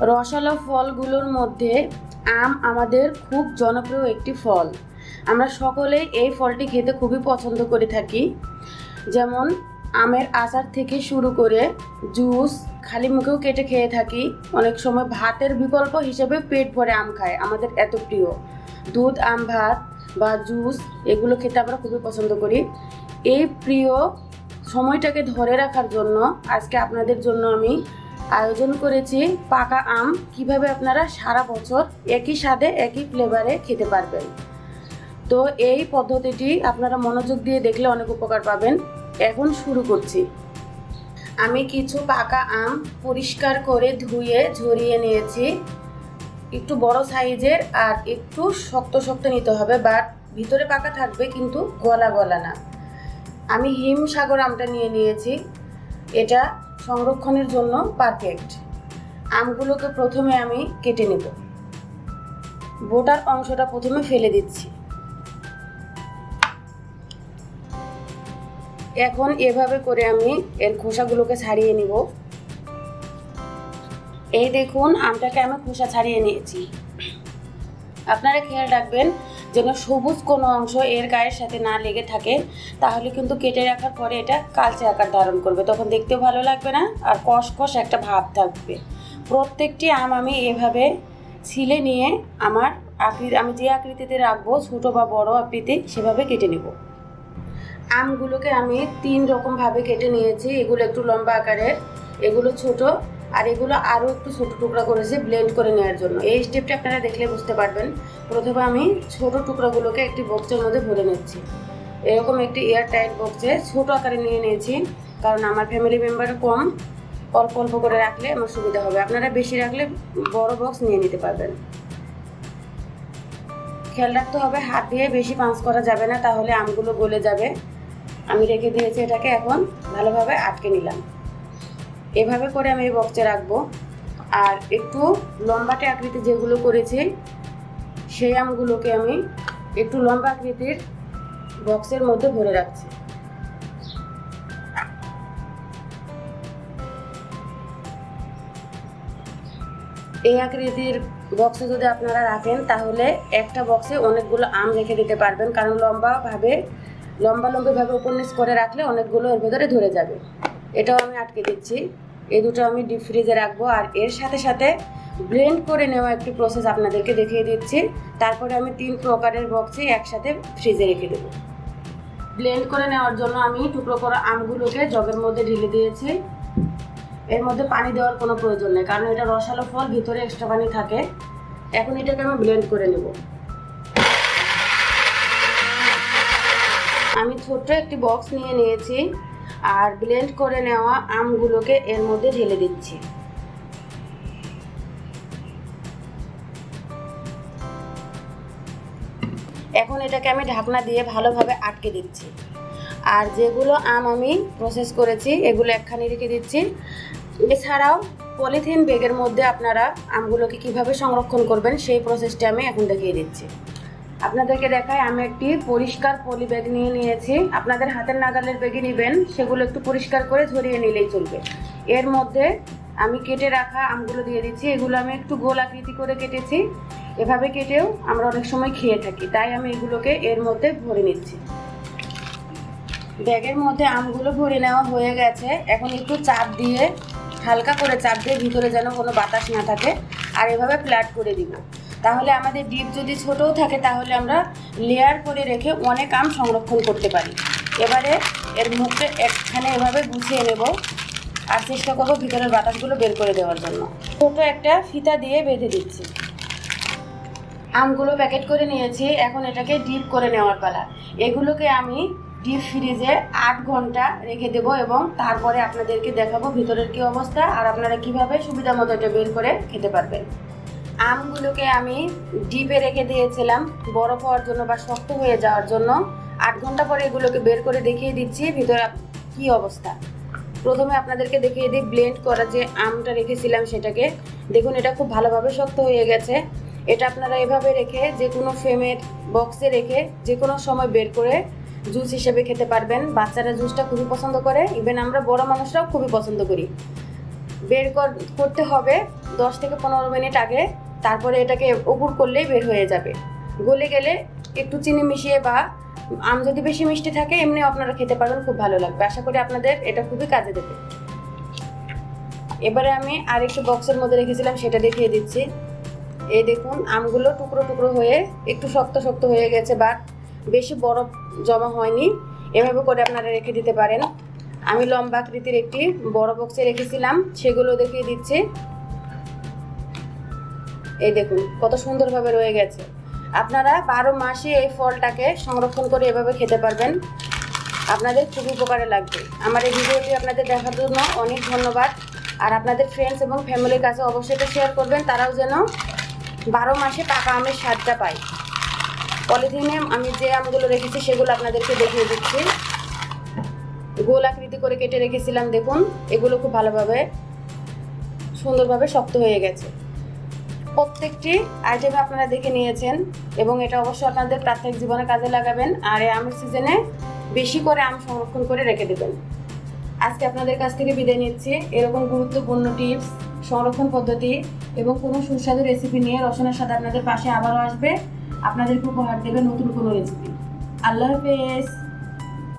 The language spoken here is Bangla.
রসালো ফলগুলোর মধ্যে আম আমাদের খুব জনপ্রিয় একটি ফল। আমরা সকলেই এই ফলটি খেতে খুবই পছন্দ করে থাকি। যেমন, আমের আচার থেকে শুরু করে জুস খালি মুখেও কেটে খেয়ে থাকি। অনেক সময় ভাতের বিকল্প হিসেবে পেট ভরে আম খায় আমাদের এত প্রিয়। দুধ, আম, ভাত বা জুস, এগুলো খেতে আমরা খুবই পছন্দ করি। এই প্রিয় সময়টাকে ধরে রাখার জন্য আজকে আপনাদের জন্য আমি আয়োজন করেছি পাকা আম। কীভাবে আপনারা সারা বছর একই স্বাদে, একই ফ্লেভারে খেতে পারবেন। তো এই পদ্ধতিটি আপনারা মনোযোগ দিয়ে দেখলে অনেক উপকার পাবেন। এখন শুরু করছি। আমি কিছু পাকা আম পরিষ্কার করে ধুয়ে ঝরিয়ে নিয়েছি। একটু বড় সাইজের আর একটু শক্ত শক্ত নিতে হবে বাট ভিতরে পাকা থাকবে কিন্তু গলা গলা না। আমি হিমসাগর আমটা নিয়ে নিয়েছি। এটা সংরক্ষণের জন্য পারফেক্ট। আমগুলোকে প্রথমে আমি কেটে নেব। বোটার অংশটা প্রথমে ফেলে দিচ্ছি। এখন এভাবে করে আমি এর খোসাগুলোকে ছাড়িয়ে নিব। এই দেখুন, আমটাকে আমি খোসা ছাড়িয়ে নিয়েছি। আপনারা খেয়াল রাখবেন যেন সবুজ কোনো অংশ এর গায়ের সাথে না লেগে থাকে, তাহলে কিন্তু কেটে রাখার পরে এটা কালচে আকার ধারণ করবে। তখন দেখতেও ভালো লাগবে না, আর কষ কষ একটা ভাব থাকবে। প্রত্যেকটি আম আমি এভাবে ছিলে নিয়ে আমার আকৃতি আমি যে আকৃতিতে রাখব, ছোটো বা বড় আকৃতি, সেভাবে কেটে নেব। আমগুলোকে আমি তিন রকমভাবে কেটে নিয়েছি। এগুলো একটু লম্বা আকারের, এগুলো ছোট আর এগুলো আরও একটু ছোট টুকরা করেছি ব্লেন্ড করে নেওয়ার জন্য। এই স্টেপটা আপনারা দেখলে বুঝতে পারবেন। প্রথমে আমি ছোট টুকরাগুলোকে একটি বক্সের মধ্যে ভরে নিচ্ছি। এরকম একটি এয়ার টাইট বক্সে ছোট আকারে নিয়ে নিয়েছি, কারণ আমার ফ্যামিলি মেম্বার কম। অল্প অল্প করে রাখলে আমার সুবিধা হবে। আপনারা বেশি রাখলে বড় বক্স নিয়ে নিতে পারবেন। খেয়াল রাখতে হবে, হাত দিয়ে বেশি পাঁচ করা যাবে না, তাহলে আমগুলো গলে যাবে। আমি রেখে দিয়েছি এটাকে, এখন ভালোভাবে আটকে নিলাম। এভাবে করে আমি এই বক্সে রাখব। আর একটু লম্বাটে আকৃতি যেগুলো করেছি, সেই আমগুলোকে আমি একটু লম্বা আকৃতির বক্সের মধ্যে ভরে রাখছি। এই আকৃতির বক্সে যদি আপনারা রাখেন, তাহলে একটা বক্সে অনেকগুলো আম রেখে দিতে পারবেন। কারণ লম্বাভাবে লম্বা লম্বিভাবে নিচ করে রাখলে অনেকগুলো এর ভেতরে ধরে যাবে। এটাও আমি আটকে দিচ্ছি। এই দুটো আমি ডিপ ফ্রিজে রাখব আর এর সাথে সাথে ব্লেন্ড করে নেওয়া একটি প্রসেস আপনাদেরকে দেখিয়ে দিচ্ছি। তারপরে আমি তিন প্রকারের বক্সে একসাথে ফ্রিজে রেখে দেবো। ব্লেন্ড করে নেওয়ার জন্য আমি টুকরো করা আমগুলোকে জগের মধ্যে ঢেলে দিয়েছি। এর মধ্যে পানি দেওয়ার কোনো প্রয়োজন নেই, কারণ এটা রসালো ফল, ভিতরে এক্সট্রা পানি থাকে। এখন এটাকে আমি ব্লেন্ড করে নেব। আমি ছোট্ট একটি বক্স নিয়ে নিয়েছি। আর ব্লেন্ড করে নেওয়া আমগুলোকে এর মধ্যে ঢেলে দিচ্ছি। এখন এটাকে আমি ঢাকনা দিয়ে ভালোভাবে আটকে দিচ্ছি। আর যেগুলো আম আমি প্রসেস করেছি, এগুলো একখানি রেখে দিচ্ছি। এছাড়াও পলিথিন ব্যাগের মধ্যে আপনারা আমগুলোকে কীভাবে সংরক্ষণ করবেন, সেই প্রসেসটি আমি এখন দেখিয়ে দিচ্ছি। আপনাদেরকে দেখায় আমি একটি পরিষ্কার পলি ব্যাগ নিয়ে নিয়েছি। আপনাদের হাতের নাগালের ব্যাগে নেবেন, সেগুলো একটু পরিষ্কার করে ঝরিয়ে নিলেই চলবে। এর মধ্যে আমি কেটে রাখা আমগুলো দিয়ে দিচ্ছি, এগুলো আমি একটু গোল আকৃতি করে কেটেছি। এভাবে কেটেও আমরা অনেক সময় খেয়ে থাকি, তাই আমি এগুলোকে এর মধ্যে ভরে নিচ্ছি। ব্যাগের মধ্যে আমগুলো ভরে নেওয়া হয়ে গেছে। এখন একটু চাপ দিয়ে, হালকা করে চাপ দিয়ে ভিতরে যেন কোনো বাতাস না থাকে, আর এভাবে ফ্ল্যাট করে দিব। তাহলে আমাদের ডিপ যদি ছোটও থাকে, তাহলে আমরা লেয়ার করে রেখে অনেক আম সংরক্ষণ করতে পারি। এবারে এর মুখে একখানে এভাবে গুছিয়ে নেব আর চেষ্টা করব ভিতরের বাতাসগুলো বের করে দেওয়ার জন্য। ছোটো একটা ফিতা দিয়ে বেঁধে দিচ্ছি। আমগুলো প্যাকেট করে নিয়েছি। এখন এটাকে ডিপ করে নেওয়ার পালা। এগুলোকে আমি ডিপ ফ্রিজে আট ঘণ্টা রেখে দেব এবং তারপরে আপনাদেরকে দেখাবো ভিতরের কি অবস্থা আর আপনারা কীভাবে সুবিধা মতো এটা বের করে খেতে পারবেন। আমগুলোকে আমি ডিপে রেখে দিয়েছিলাম বরফ হওয়ার জন্য বা শক্ত হয়ে যাওয়ার জন্য। আট ঘণ্টা পরে এগুলোকে বের করে দেখিয়ে দিচ্ছি, ভিতরে কি অবস্থা? প্রথমে আপনাদেরকে দেখিয়ে দিই ব্লেন্ড করা যে আমটা রেখেছিলাম সেটাকে। দেখুন, এটা খুব ভালোভাবে শক্ত হয়ে গেছে। এটা আপনারা এভাবে রেখে যে কোনো ফ্রেমের বক্সে রেখে যে কোনো সময় বের করে জুস হিসেবে খেতে পারবেন। বাচ্চারা জুসটা খুবই পছন্দ করে। ইভেন আমরা বড় মানুষরাও খুবই পছন্দ করি। বের কর- করতে হবে দশ থেকে পনেরো মিনিট আগে। তারপরে এটাকে উপর করলেই বের হয়ে যাবে। গলে গেলে একটু চিনি মিশিয়ে বা আম যদি বেশি মিষ্টি থাকে এমনি আপনারা খেতে পারবেন খুব ভালো লাগবে। আশা করি আপনাদের এটা খুবই কাজে দেবে। এবারে আমি আর একটু বক্সের মধ্যে রেখেছিলাম, সেটা দেখিয়ে দিচ্ছি। এই দেখুন, আমগুলো টুকরো টুকরো হয়ে একটু শক্ত শক্ত হয়ে গেছে বা বেশি বরফ জমা হয়নি। এভাবে করে আপনারা রেখে দিতে পারেন। আমি লম্বা আকৃতির একটি বড় বক্সে রেখেছিলাম, সেগুলো দেখিয়ে দিচ্ছি। এই দেখুন, কত সুন্দরভাবে রয়ে গেছে। আপনারা বারো মাসে এই ফলটাকে সংরক্ষণ করে এভাবে খেতে পারবেন। আপনাদের খুব উপকারে লাগবে। আমার এই ভিডিওটি আপনাদের দেখার জন্য অনেক ধন্যবাদ। আর আপনাদের ফ্রেন্ডস এবং ফ্যামিলির কাছে অবশ্যই এটা শেয়ার করবেন, তারাও যেন বারো মাসে পাকা আমের স্বাদটা পায়। পলিথিনে আমি যে আমগুলো রেখেছি, সেগুলো আপনাদেরকে দেখিয়ে দিচ্ছি। গোল আকৃতি করে কেটে রেখেছিলাম, দেখুন, এগুলো খুব ভালোভাবে সুন্দরভাবে শক্ত হয়ে গেছে। প্রত্যেকটি আইটেমে আপনারা দেখে নিয়েছেন এবং এটা অবশ্যই আপনাদের প্রাথমিক জীবনে কাজে লাগাবেন আর এই আমের সিজনে বেশি করে আম সংরক্ষণ করে রেখে দেবেন। আজকে আপনাদের কাছ থেকে বিদায় নিচ্ছি। এরকম গুরুত্বপূর্ণ টিপস সংরক্ষণ পদ্ধতি এবং কোনো সুস্বাদু রেসিপি নিয়ে রসনের সাথে আপনাদের পাশে আবারও আসবে। আপনাদেরকে উপহার দেবে নতুন কোনো রেসিপি আল্লাহ হাফেজ।